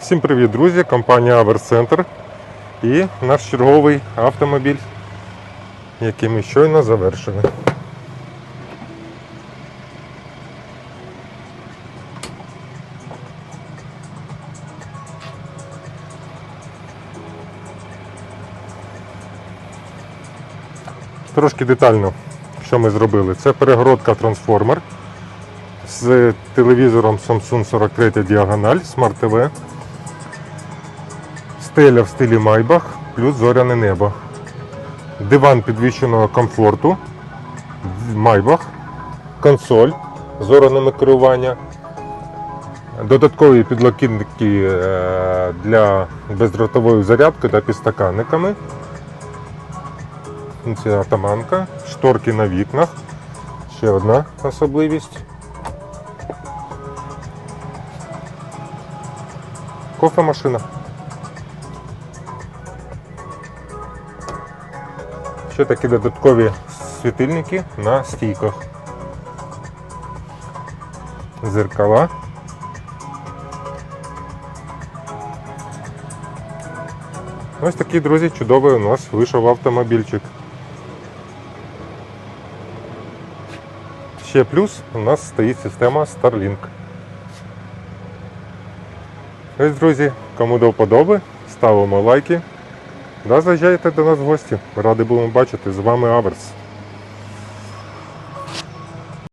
Всім привіт, друзі! Компанія Center і наш черговий автомобіль, який ми щойно завершили. Трошки детально, що ми зробили. Це перегородка трансформер з телевізором Samsung 43 діагональ Smart TV. Стеля в стилі Майбах плюс зоряне небо. Диван підвищеного комфорту. Майбах. Консоль з органами керування. Додаткові підлокітники е, для бездротової зарядки та підстаканниками. Це атаманка, шторки на вікнах. Ще одна особливість. Кофемашина. Ще такі додаткові світильники на стійках. Зеркала. Ось такий, друзі, чудовий у нас вийшов автомобільчик. Ще плюс у нас стоїть система Starlink. Ось, друзі, кому до вподоби, ставимо лайки. Да, заїжджайте до нас в гості. Ради будемо бачити. З вами Аверс.